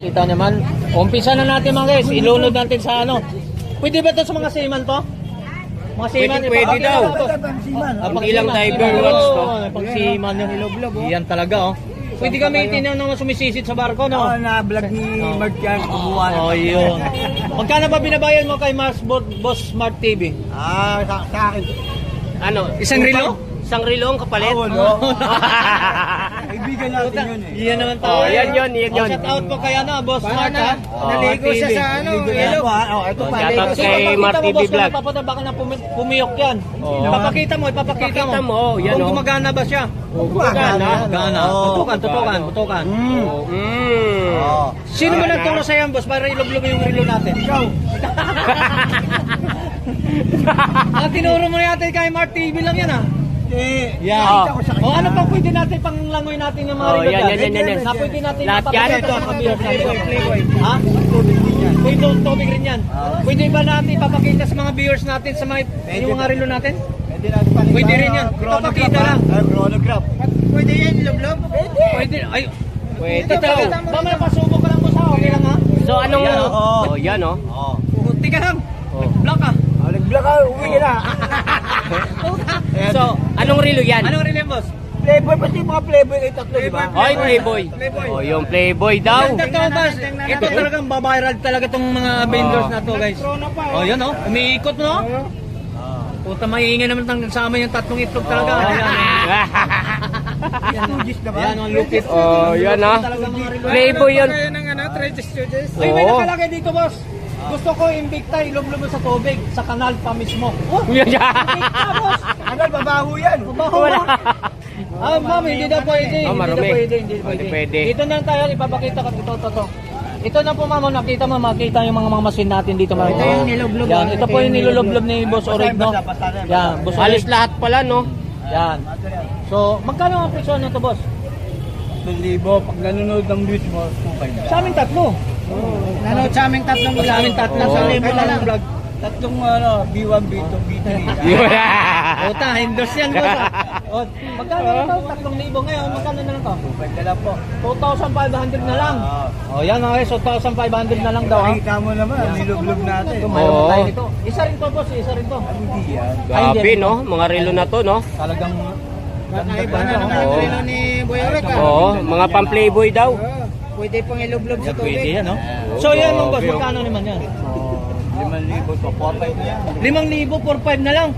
Kita naman. Umpisa na natin mga guys. Ilunod natin sa ano. Pwede ba ito sa mga seaman to? Mga seaman. Pwede, pwede daw. Ah, pag Ilang diver watch to? Pag seaman yung ilog-log. Yan talaga oh. Pwede gamitin yung naman sumisisit sa barko no? Oo, na-vlog ni Oh. Mark yan, kumuha na. Oh, yun. Magkano ba binabayan mo kay Mars Bo- Boss Smart TV? Ah, sa, sa akin. Ano? Isang relo? Isang relo ang kapalit? Oo, no? Kaibigan natin yun eh. Iyan naman tayo. Oh, yan yun, yan yun. Oh, shout out po kay ano, Boss Smart ha. Oh, Naligo siya sa ano, ah. Oh, ito Oh, pa. shout out kay Mark TV Vlog. kung papunta baka na pumi- pumiyok yan. Oo. Ipapakita mo, ipapakita mo. Mo, yan, Kung oh. gumagana ba siya. Oh, gumagana. Gumagana. Tutukan, tutukan, tutukan. Mm. Mm. Oo. Sino ba nagturo sa yan, boss, para ilog-log yung relo natin? Ikaw. ah, tinuro mo yata kay Mark TV lang yan ah. Eh, Yan. ko kanya. O ano pang pwede natin panglangoy natin yung mga Oh, yan, dyan? yan, yan, yan. Na pwede natin Lahat yan? Playboy, playboy. Ha? Yan. Pwede tubig rin yan. Pwede ba natin ipapakita sa mga viewers natin sa mga, yung mga relo natin? Pwede natin palitan. Pwede rin yan. Ipapakita ah. lang. Ah, chronograph. Pwede yan, log-log? Pwede. Pwede. Ay, Pwede ito daw. Mamaya pasubok ka lang mo sa okay lang ha? So, anong... Oh. Oh, yan, oh. Oo. Puti ka lang. Oh. Block ka. Ah, Nag-vlog ka, uwi na. So, anong relo yan? Anong relo boss? Playboy, pati yung mga playboy kayo tatlo, di ba? Ay, Playboy. Oh, yung Playboy daw. Ito, ito, boss. Ito talagang babiral talaga tong mga vendors na to guys. Oh, yan oh. Umiikot no? Puta maiingay naman tang kasama yung tatlong itlog talaga. Oh. Na ba? Yan ang lupit. Oh, yan, ah. Relo. Playboy yun. ng ano, Trages Studios. Ay, may Oo. nakalagay dito, boss. Gusto ko imbikta, ilog-log sa tubig, sa kanal pa mismo. Oh, Yan, yan. imbikta, boss. Babaho yan. Babaho Wala. ba? Ah, ma'am, hindi na pwede. Oh, hindi na marumi. pwede, hindi na pwede. Hindi pwede. Dito na tayo, ipapakita ko ito, ito, ito. Ito na po ma'am, nakita mo, makita yung mga mga machine natin dito. Ito yung niloblob. Yan, ito po yung niloloblob ni Boss Orig, no? Basta, basta, basta. Yan, Boss Halos Orig. lahat pala, no? Yan. So, magkano ang presyo nito, boss? 1,000 pag nanonood ng views mo, 2,500. Sa amin tatlo. Nanonood sa aming tatlong Sa amin tatlo. Sa libo na lang. vlog. Tatlong ano, B1, B2, B3. Ota, endorse yan, boss. ah. O, magkano na ito? Tatlong libo ngayon. Magkano na lang to? 2,500 na lang po. 2,500 na lang. Ah. O, yan mga guys. 2,500 na lang daw. ha? Nakita mo naman, ang nilublog natin. Ito, mayroon Oo. tayo nito. Isa rin to, boss. Isa rin to. Hindi yan. Grabe, no? Mga relo na to, no? Talagang Kakaiba na naman relo ni Boy Orek Oo, mga pang-Playboy daw. Pwede pang ilublob Yan, pwede yan, no? So, yan mga boss. oh. Magkano naman yan? 5,000 to 4,500 na yan. 5,000, 4,500 na lang.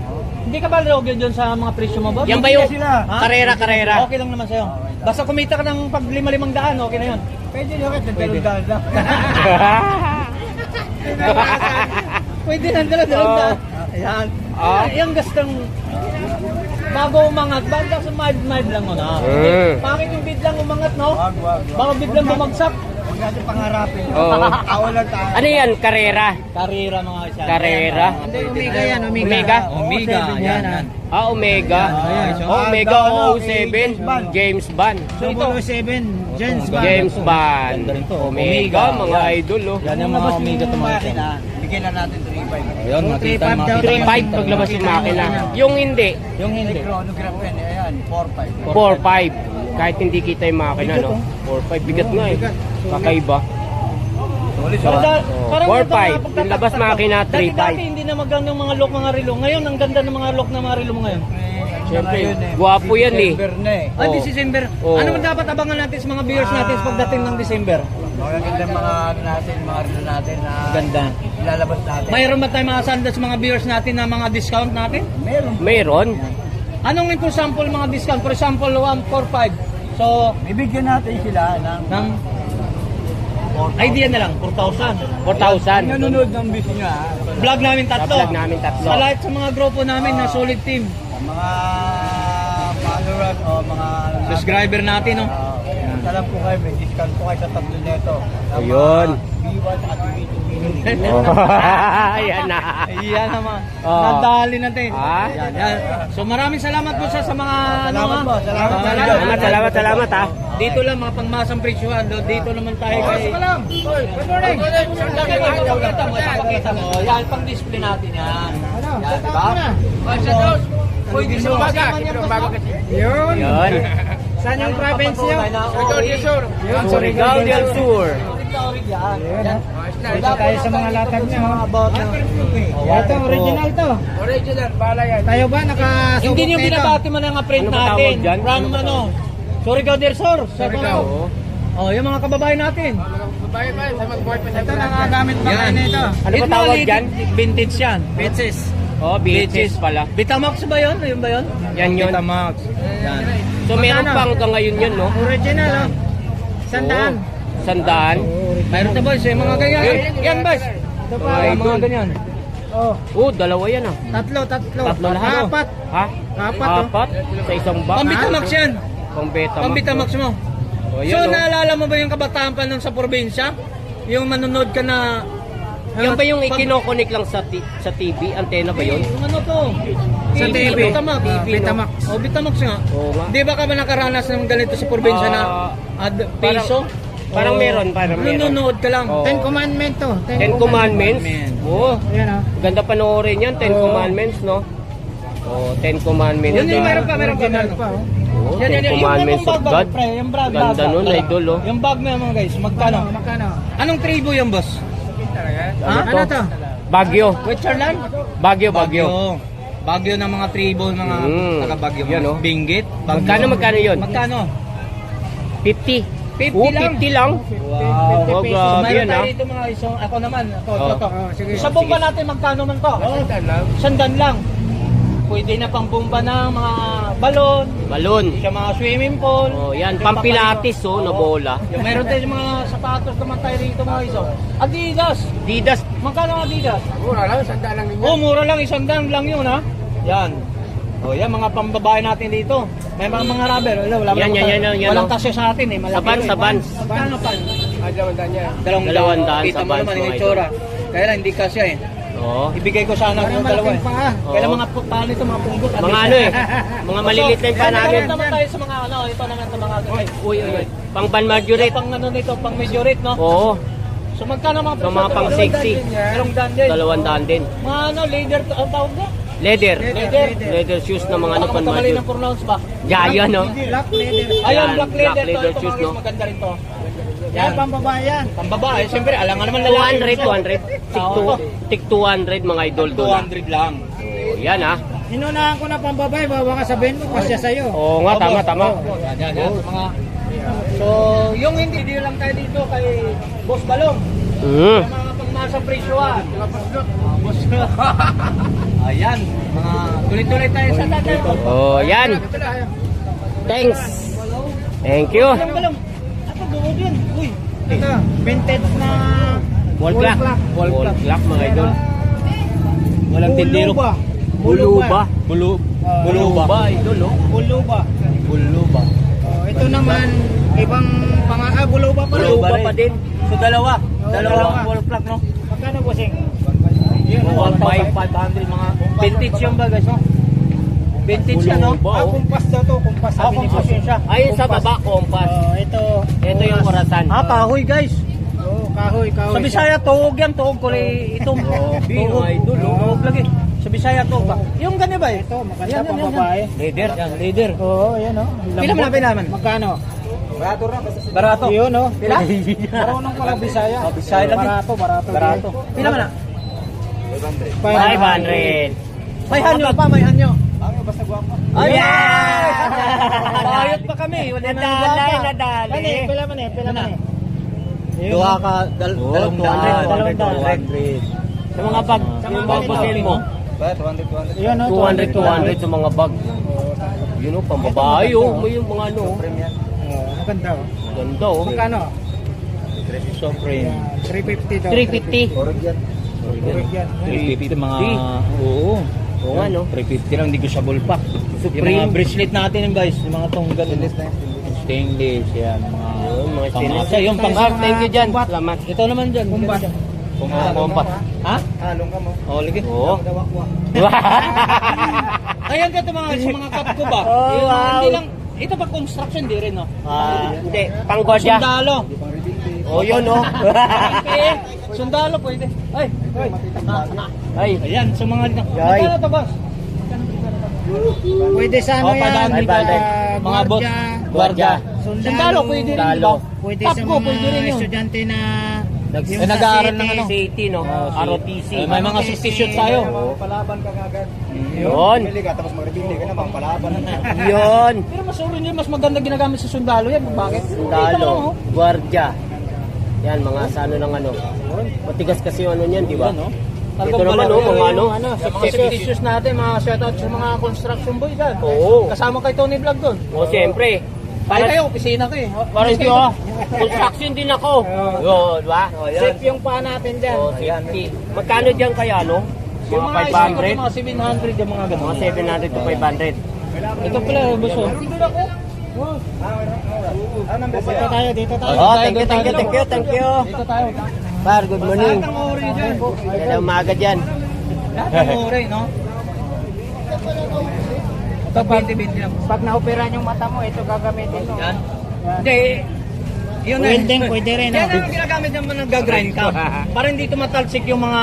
Hindi ka ba logyan dyan sa mga presyo mo, boss? Yan ba yung sila. Ha? karera-karera? Okay lang naman sa'yo. Basta kumita ka ng pag lima-limang daan, okay na yun. Pwede nyo rin, dalawang daan lang. Pwede na dala dalawang daan. Ayan. Ah. Yung gastong bago umangat, bago sa mild-mild lang mo na. Mm. Bakit yung biglang umangat, no? Wag, wag, wag. Baka biglang bumagsak. Natin pangarapin. Oo. Awa lang tayo. Ano yan? Karera? Karera mga isa. Karera? Hindi, Omega yan, Omega. Omega? Omega, yan. yan. Ah, Omega. Ayan, so- Oh, Omega Ah, ano, 07. James Bond. James Bond. So ito, 7, James James Bond. Rin to. Omega, mga idol, oh. Yan yung mga Omega ito. Bigyan na natin 3,500. Ayun, makita yung mga 3.5 paglabas yung makina. Yung hindi, Yung Hindi. Chronograph yan, ayan, 4,500. 4.5. Kahit hindi kita yung makina, no? 4.5. Bigat nga eh. Kakaiba. Da, Oh, parang 4.5. ito, mga Yung labas pagkakataon. makina, Dati 3.5. dati hindi na maganda yung mga look mga relo. Ngayon, ang ganda ng mga look ng mga relo mo ngayon. Siyempre, Ngayon eh, gwapo yan eh. December na eh. Ah, Oh. di December. Oh. Ano man dapat abangan natin sa mga viewers natin sa pagdating ng December? Mga ganda mga ano natin, mga relo natin na Ganda. ilalabas natin. Mayroon ba tayong mga sandals sa mga viewers natin na mga discount natin? Meron. Mayroon. Anong for example mga discount? For example, 145. So, Bibigyan natin sila ng ng idea na lang, 4,000. 4,000. nanonood ng video nyo ha. Vlog namin tatlo. Vlog namin tatlo. Sa lahat sa mga grupo namin na solid team. Mga followers o mga Subscriber natin, no? Uh, Alam po kayo, may discount po kayo sa tatlo nito. Sa Ayun. B1 at B2 Ayan na. Ayan naman. Oh. Nadali natin. Ah? Yan, yan. So maraming salamat po sa, sa mga ano Salamat ha? po, salamat. Ah, Salamat, salamat, salamat ha. Dito lang mga pangmasang presyohan. Do- Dito naman tayo kay... Good morning. Ipakita mo. Yan, pang display natin yan. Yan, di ba? Pwede sa umaga. Yun. Yun. Saan yung province nyo? Surigao del Sur. Surigao del Sur. Ayan, Yan. Dito tayo sa mga latag niya, oh. Ito, original to. Original, bala yan. Tayo ba nakasubok Hindi niyo binabati mo na nga print Ano natin. From Ano dear sir. Sa Surigao. Oh, yung mga kababayan natin. Babae ba? Sa mag-boyfriend. Ito, nakagamit pa kayo nito. Ano ba tawag dyan? Vintage yan. Beaches. Oh, beaches pala. Vitamax ba yun? Yun ba yun? Yan yun. Max. Yan. So meron Magkano? pa hanggang ngayon yun, no? Original, oh. Sandaan. Oo. Sandaan. Mayroon na boys, yung mga ganyan. Eh, Yan boys. Ito pa. Ah, mga ganyan. Oh, Oh, dalawa yan ah. tatlo, tatlo. Tatlo lahat. Apat. Ha? Apat, oh. Apat? Sa isang box? Pang Vitamax yan. Pang beta. Pang Vitamax mo. Oh, So, yan, oh. naalala mo ba yung kabataan pa nung sa probinsya? Yung manonood ka na... Yan ba yung ikinokonik lang sa sa TV? Antena ba yun? Yung ano to? Sa TV. Vitamax. Ah, Vitamax. Oh, Vitamax nga. Oo nga. Di ba ka ba nakaranas ng ganito sa probinsya na Ah, ad, piso? parang Oo. meron, parang meron. Nanonood ka lang. Oo. Ten Commandment to. Ten Commandments? Commandments. Oo. Ayan, oh. Ganda panoorin yan, Ten Oo. Commandments, no? Oh, Ten Commandments. Yun yung ah. meron pa, meron pa. Meron pa, oh. Oo, Yan, Ten yan, yan. Commandments yung of bag, God. Pre, yung bag, Ganda nun, bag. idol, oh. Yung bag mo yan, mga guys, magkano? Ano, magkano? Anong tribo yung boss? Ano Ano to? Bagyo. Switzerland? Bagyo, Bagyo. Bagyo ng mga tribo, mga Mm. taga-Bagyo. Yan, oh. Binggit. Bagyo. Magkano, magkano yun? Magkano? 50. 50 Oo, lang. 50 lang. Wow. Oh, So, grabe mayroon yan, tayo ah. dito mga iso. Ako naman. Ito, Oh. ito. Oh, sige. Sa bomba natin, magkano man to? Sandan lang. Pwede na pang bomba ng mga balon, Balon. sa mga swimming pool. Oh, yan, Yung pampilatis, papalito. oh, na Oo. bola. Yung meron tayo mga sapatos naman tayo rito mga iso. Adidas. Didas. Magkano ang Adidas? Mura lang, sandaan lang Oh, mura lang, isang daan lang yun ha. Yan. Oh, yan mga pambabae natin dito. May mga mga rubber. Wala, wala, Yan, yan, yan, yan, yan, Walang oh. tasya sa atin eh. Malaki Saban, yun, eh. saban. Magkano pan? Dalawang Dalawang daan. daan, Kita mo saban, naman yung mga itsura. Kaya lang, hindi kasya eh. Oo. Ibigay ko sana yung dalawa eh. Kaya Oo. mga pu- paano ito, mga punggot. Mga ano eh. Mga maliliit na yung pa namin. meron naman tayo sa mga ano, ito naman sa mga Uy, uy, uy. Pang ban marguerite. Pang ano nito, pang majorate, no? Oo. So magkano mga So, mga pang sexy. Dalawang daan din. Dalawang daan din. Mga ano, leader, to- ang tawag na? Leather. Leather. Leather shoes na mga ano Baka pan magkamali ng marguerite. pronounce ba? Gaya, no? Black leather. Ayun, Yan, black black leather. leather to, ito, shoes, mga no? maganda rin to. Yan, pambabae yan. Ang babae, siyempre, alam nga naman lalaki. 200, 200. Tik, Oo, two, tik 200 mga idol doon. 200 lang. Oh, yan ah. Inunahan ko na pambabae, baka baka sabihin mo, kasya sa'yo. Oo nga, tama, tama. Yan, yan, yan. Sa mga... So, yung hindi, di lang tayo dito kay Boss Balong. Mm. Yung mga pagmasa presyuan. Ah, Boss Ayan, mga tuloy-tuloy tayo sa tatay. Oh, yan. Thanks. Thank you. Balong, balong. Ako, buod yan. Ito, vintage na Wall clock. Wall clock mga idol. Walang tindero. Buluba. Buluba. Bulu. Ah, Buluba. Buluba idol oh. Buluba. Buluba. Oh, ito naman, ibang pang ah, buluba pa rin. Buluba pa din. So, dalawa. Oo, Dalawang dalawa. wall clock, no? Magkano bossing? Yun, five. 1,500 mga vintage yung ba guys, no? Vintage yan, no? Ah, oh. kumpas daw to, kumpas Ah, sabi ni yun siya. Ayun sa baba, kompas. Oh, ito. Ito yung orasan. Ah, kahoy guys. Oh, kahoy, kahoy. Sa Bisaya, tuog yan, tuog ko rin itong. Grabe, Tuog. idol, oh. Tuog lagi. Sa Bisaya, tuog ba? Yung ganyan ba eh? Ito, maganda Yan, yan, pang babae. Leader, yan, leader. Oo, oh, yan oh. Pila man na, pila man? Magkano? Barato. Yun oh. Pila? Marunong pala Bisaya. Oh, Bisaya lagi. Barato, barato. Barato. Pila man na? 500. May hanyo pa, may hanyo. Basta guwapo. Ay, Yeah! Bayot pa kami. Wala na nadalay. Ano eh, pila man eh, pila man eh. Duha ka, dal Oh, dalawang 200, daan. 200. Sa mga bag, Sa mga bag basil mo. Yun oh, 200, 200 sa mga bag. Yun oh, pambabae oh. May yung mga ano. oh. Oh, maganda oh. Ganda oh. Magkano? Supreme. Yan, 350 daw. 350. Original. 350 mga... 350. Oo. Oo nga, no? 350 lang, negotiable pa. Yung Supreme. mga bracelet natin yung guys, yung mga tong ganun. Stainless, yan. Mga, Yun, mga stainless. pamasa, yung pang sa Thank you dyan. Salamat. Ito naman dyan. Kumbat. Kumbat. Kumbat. Ha? Halong ka mo. Oo, lagi. Oo. Dawakwa. Ayan ka ito mga, sa mga cup ko ba? Oh, Yung wow. Hindi lang, ito pa construction, di rin, no? Ah, hindi, pang. Sundalo. Oh, yun oh. Eh, sundalo pwede. Ay, ay. Ay, Ayan, sa mga... Yay. Magkano to, boss? Pwede sa ano Oh, yan, ah, Mga bot. Gwardiya. Sundalo. Sundalo, pwede rin, Sundalo. Pwede sa mga pwede rin yun. estudyante na Eh, nag-aaral ng ano? CAT, no? ROTC. Eh, may mga substitute tayo. Palaban ka kagad. Yun. Pili ka, tapos mag-rebelde ka na, pang palaban. Yun. Pero mas uri mas maganda ginagamit sa sundalo yan. Bakit? Oh. Gwardiya. Yan, mga sa ano ng ano. Matigas kasi yung ano niyan, di ba? Yan, oh. Ito naman, pala- oh, mga ano. Yung mga substitutes natin, mga shoutout sa mga construction boys yan. Oo. Kasama kay Tony Vlog doon. O, siyempre. Ay Para, kayo, opisina ko eh. para hindi ako. Construction din ako. Yun, di ba? O, yan. Safe yung paa natin dyan. O, safety. Magkano dyan kaya, no? Yung Mga mga 500? 500? Mga 700 yung mga ganun. Mga 700 to 500. Ito pala, boss. oh. Dito tayo, dito tayo. Oh, thank you, thank you, thank you, thank you. Dito tayo. Par, good morning. Kaya umaga dyan. Lahat ng ori, no? Ito, 20-20 lang. Pag na-opera yung mata mo, ito gagamitin mo. Yan. Hindi. Yun na. Welding, pwede rin, Yan no? ang ginagamit naman ng gagrind ka. Para hindi tumatalsik yung mga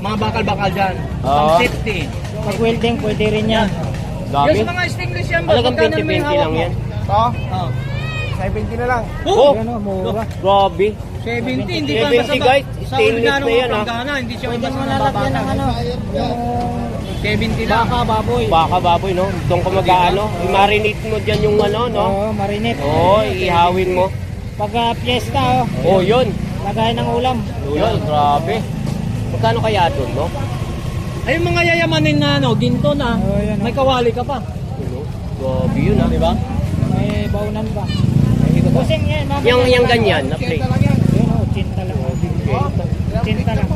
mga bakal-bakal dyan. Pang safety. Pag welding, pwede rin yan. Yung mga stainless yan, boss, Talagang magkano naman 20-20 yung hawak lang mo? yan. Ito, Oh. 70 na lang. Oh, Ano, mura. grabe. 70, hindi pa 70 guys, sa stainless ordinarong na yan, ah. panggana, hindi siya Pwede basta mo nalagyan ng ano, yung 70 lang. baka, baboy. Baka baboy, no? Doon ka mag-ano. I-marinate mo dyan yung ano, no? Oo, marinate. Oo, ihawin mo. Pag ah, piyesta, oh, Oh, yun. lagay ng ulam. Yun, grabe. Magkano kaya doon, no? Ay, yung mga yayamanin na ano, ginto na, Oo, yan, oh. may kawali ka pa. Ano? Grabe yun, ah. Di ba? May baunan pa. Busing yan, mama. Yung, yung ganyan, na plate. Yun, oh, cinta lang. Cinta lang.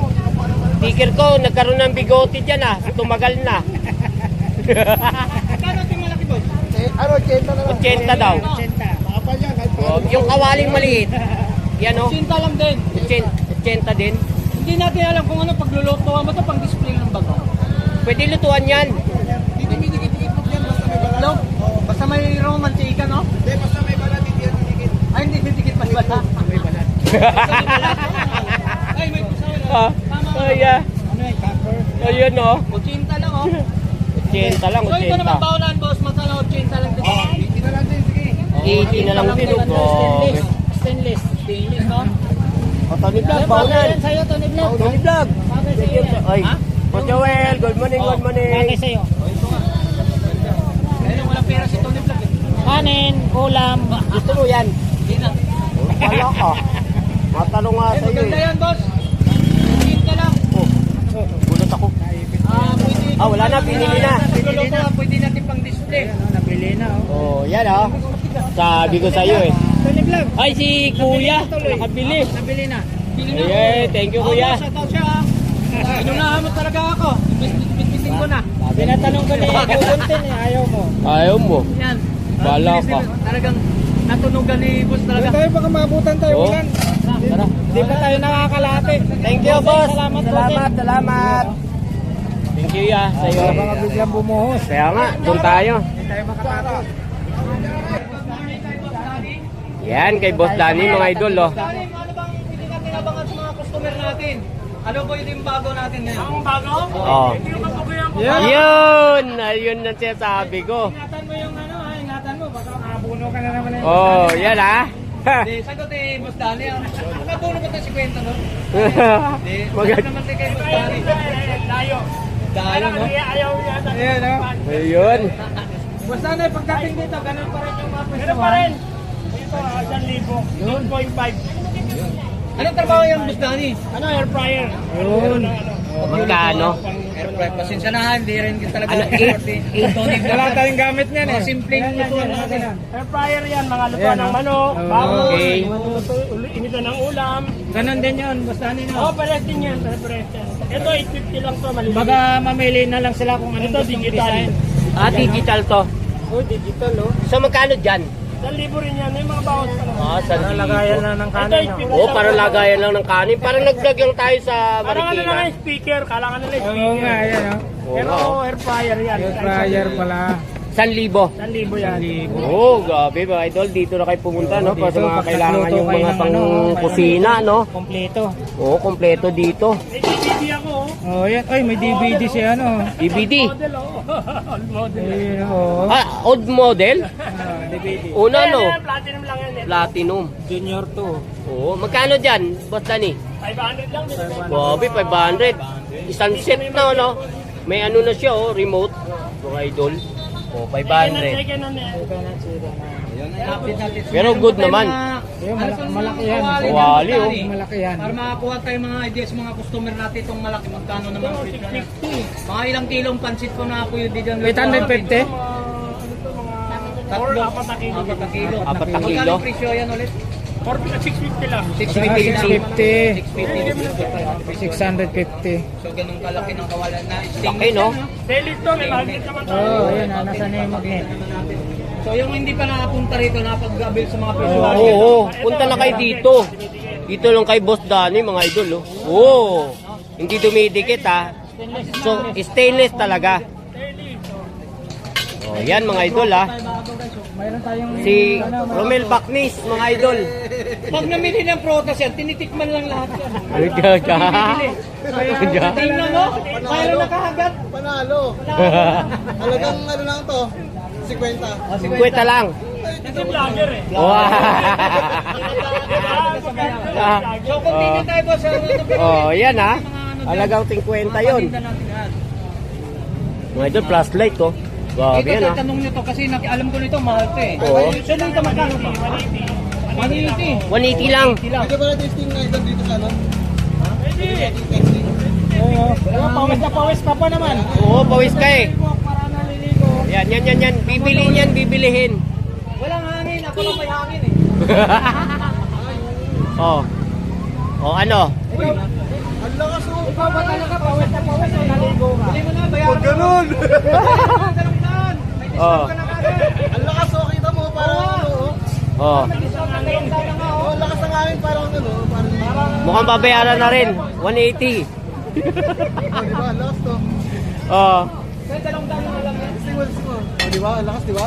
Sticker ko, nagkaroon ng bigote dyan, ah. Tumagal na. Kano ito yung malaki boss? Ano, cinta na 80 daw. Cinta. Makapal yan. kahit Oh, yung kawaling maliit. Yan, oh. Sinta lang din. 80 din. Hindi natin alam kung ano paglulutuan mo ito pang display ng bago. Pwede lutuan yan. Hindi dumidikit-dikit mo yan basta may balat. May romantika, no? Hindi, basta may balat, hindi yan dikit. Ay, hindi didikit pa balat. May balat. Ay, may pusaw na. Ah, Tama. oh, yeah. Ano yung copper? Ayun, oh. 80 lang, oh. 80 lang, So, ito naman 80. baunan, boss. Magkano 80 lang din. 80 na lang din, sige. 80 na lang din, oh. Stainless. Stainless, no? Oh, Tony Vlog, yan sa'yo, Tony Vlog. Tony Vlog. Bagay sa'yo. Ay, Ha? Boss Joel, good morning, good morning. Bagay sa'yo. Pera si Tony Vlog. eh. Kanin, ulam. Gusto mo yan? Hindi na. Wala ka. Matanong nga Ay, sa'yo maganda eh. yan, boss. 80 lang. Oh, gulat ako. Ah, pwede. Ah, wala na, pinili na. Pinili na. Pwede natin pang display. Nabili na, oh. Oh, yan oh. Sabi ko sa'yo eh. Tony Vlog. Ay, si Kuya, nakabili. Nabili na. Pili na. Eh, thank you, Kuya. Oh, shoutout siya. ah. Inunahan mo talaga ako. Bitbitin ko na. Tinatanong ko ni Kukuntin eh, ayaw mo. Ayaw mo. Yan. Bala Ah, ka. Talagang natunugan ni boss talaga. tayo baka maabutan tayo Oh. Tara. Hindi pa tayo nakakalate. Thank you, boss. Salamat, Salamat, salamat. Thank you, ya, sa'yo. Baka biglang bumuhos. Kaya nga, doon tayo. Hindi tayo makatato. Yan, kay Boss Danny, mga idol, oh. Ano bang pwede natin abangan sa mga customer natin? Ano po yung bago natin ngayon? Ang bago? Oh. Yan. Yun! Ayun na sinasabi ko. Ingatan mo yung ano, ha? ingatan mo. Baka abuno ka na naman. eh. Oh, yan ah. Hindi, sagot eh, Boss Dani. ah. Nakabuno ba tayo si Kwento, no? Hindi, sagot naman tayo kay Boss Dani. Layo. Dahil, no? Ayaw yata. Ayan, oh. Ayun. Basta na, pagdating dito, ganun pa rin yung mga Ganun pa rin. Dito, ah, 1,000. 1.5. Anong trabaho yan, Boss Dani? Ano, air fryer? Yun. Magkano? Air fry. Pasensya na, ha, hindi rin kita talaga. Ano, eight- eight- Tony Vlog. Wala tayong gamit niyan eh. Mga simpleng lutuan natin. Air fryer yan, mga lutuan ng manok, baboy, Okay. inito ng ulam. Ganon din yun, basta nino. Oo, oh, pares din yan, pares yan. Ito, 850 lang to, maliliit. Baga mamili na lang sila kung anong gusto design. Ah, digital to. Oh, digital oh. So, magkano dyan? 1,000 rin yan, may mga bawas pa naman. Ah, sa Lagayan na ng kanin. Oo, para lagayan lang ng kanin. Parang nag-vlog lang tayo sa Parang ano lang Marikina. yung speaker, kailangan nila yung speaker. Oo nga, yan oh. Oo Pero oh. air fryer yan. Air fryer pala. San libo. 1,000 yan. Oo, oh, grabe mga idol. Dito na kayo pumunta, no? Para sa mga kailangan yung mga ng pang ano, kusina, no? Kompleto. Oo, kompleto dito. May TV ako oh. Yan. Ay, may DVD siya, ano. DVD. Model, oh. Old model. Ayun, oh. Ah, old model? Ah, DVD. Una no? Platinum lang yan. eh. Platinum. Junior 2. Oo, magkano dyan, Boss Danny? 500 lang. Grabe, 500. Isang set na, no? May ano na siya, oh, remote. Mga idol. Oh, 500. Second hand yan. Pero good naman. Malaki, malaki yan. Kawali, oh. Malaki yan. Para makakuha tayo mga ideas mga customer natin itong malaki magkano naman ang presyo niya. Mga ilang kilong pansit po na po yun dito. 850? Tatlo. Apat na kilo. Apat na kilo. Apat na Magkano presyo yan ulit? 650 lang. 650 lang. 650. 650. So ganun kalaki ng kawalan na Laki, no? Daily to, may magnet naman to. Oo, oh, yun. Nasa na yung magnet. So yung hindi pa nakapunta rito, napag-gabil sa mga presyo. Oo, oo. Punta na kayo dito. Dito lang kay Boss Danny, mga idol, oh. Oo. Hindi dumidikit, ha. So, stainless talaga. Oh, yan mga idol, ha. Mayroon tayong... Si Romel Bacnis, mga idol. Pag namili ng protas yan, tinitikman lang lahat yan. Ano ka? Ka? Tingnan mo, mayroon nakahagat. Panalo. Halagang ano lang to? 50. Kwenta lang. Kasi vlogger eh. Wow. So continue tayo boss. sa ano oh, yan ha. Alagang 50 yun. Mga idol, flashlight oh. Grabe Ito yan ha. tatanong nyo to kasi naki- alam ko nito mahal to eh. Oo. So dito magkano pa? 180. 180 lang. Pwede ba na testing na ito dito sa ano? Pwede. Testing. Oo. Pero pawis na pawis ka pa naman. Oo, pawis ka eh. Para naliligo. Yan, yan, yan, yan. Bibilihin yan, bibilihin. Walang hangin, ako lang may hangin eh. oh. Oh, ano? Ang lakas oh. Ikaw ba talaga pawis na pawis o naligo ka? Hindi mo na, bayaran mo. Ganun. Dalawang daan. May discount Oh. Ang lakas oh. Kita mo parang ano oh. Oh. Daan nga Oh, oh. lakas ng hangin parang ano. Parang Mukhang babayaran na rin. 180. Oh, di ba? Lakas to. Oh. May dalawang daan na lang yan. Testing mo. Oh, di ba? Ang lakas, di ba?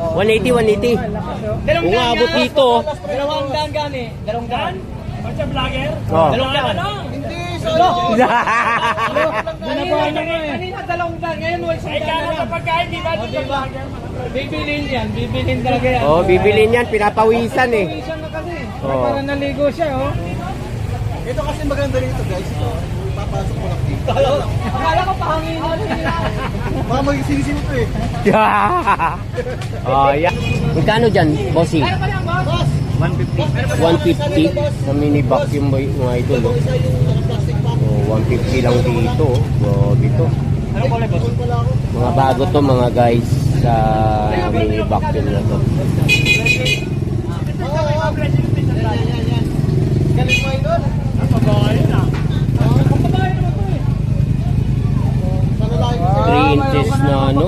Oh. 180, 180. Dalawang Kung daan abot dito. Dalawang daan gani. Dalawang daan. Pag sa vlogger? Oh. Dalawang daan. Hindi, ano? Binabahan niya nga eh. Kanina dalawang daan. Ngayon wala isang Ay, kaya na sa lang. pagkain, di ba? O, diba? Bibilin yan. Bibilin talaga yan. oh, bibilin yan. Pinapawisan eh. Pawisan na kasi. Oh. Para naligo siya, oh. Ito kasi maganda rito guys. Ito. Papasok mo lang dito. Akala ko pahangin na rin. Baka magsinisip ito eh. oh, yan. Magkano dyan, bossy? Ano pa yan, boss? 150 sa mini vacuum boy mga idol. Oh. Oh, 150 lang dito. Oh. Grabe to. Ano pala, boss? Mga bago to mga guys sa mini vacuum na to. Oo. Galing mo idol. Pagkain na. Pagbabae naman to eh. Sa lalaki. 3 inches na ano.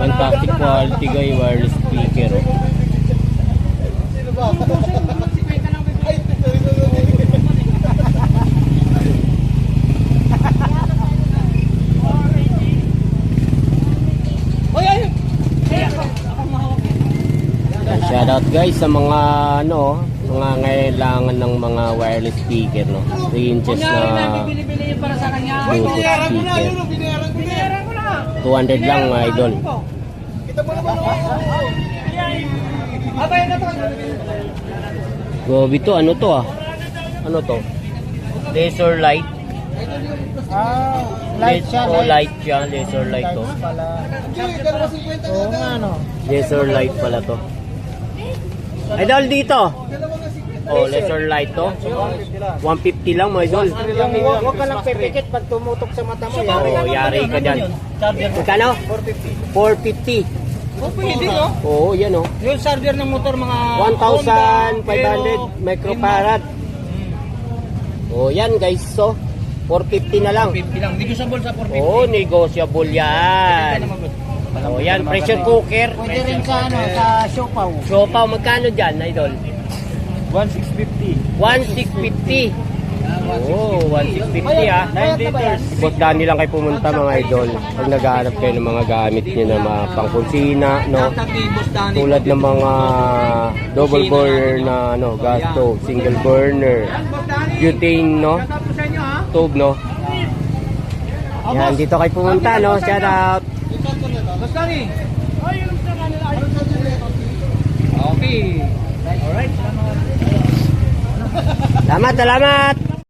Fantastic quality guy wireless speaker. Oh. Sino ba? Ay, sorry, sorry, sorry. Oy, ay! Shoutout guys sa mga ano, mga ngailangan ng mga wireless speaker no. 3 inches na, yun para sa kanya. Bluetooth Binayaran ko na, speaker. yun oh, binayaran ko na. Binayaran ko na. 200 lang mga idol. Kita mo naman oh. Abay na to. Gobi to, ano to ah? Ano to? Laser light. Ah, light siya, Oh, light. light siya, laser light to. Pala. Hindi, dalawa 50 Oo nga, no. Laser light pala to. Idol dito. Dalawa na 50. Oh, laser light to. 150 lang mga idol. Huwag ka lang pipikit pag tumutok sa mata mo. Oh, yari ka dyan. Magkano? 450. 450. Oh, pwede oh. Oo, yan oh. Yung charger ng motor mga 1,500 microfarad. Oh, yan guys. So, 450 na lang. 50 lang. Negotiable sa 450. Oh, negotiable yan. Oh, yan, pressure cooker. Pwede rin sa, ano, sa siopaw. Siopaw, magkano dyan, idol? 1,650. 1,650. Oh, 1,650 ah. 9 liters. Danny lang kayo pumunta mga idol. Pag naghahanap kayo ng mga gamit nyo na mga pangkusina, no? Tulad ng mga double burner na ano, gas stove, single burner, butane, no? Stove, no? Yan, dito kayo pumunta, no? Shout out. Basta ni. Ay, yun ang sa kanila. Ay, Okay. Alright. Salamat, salamat.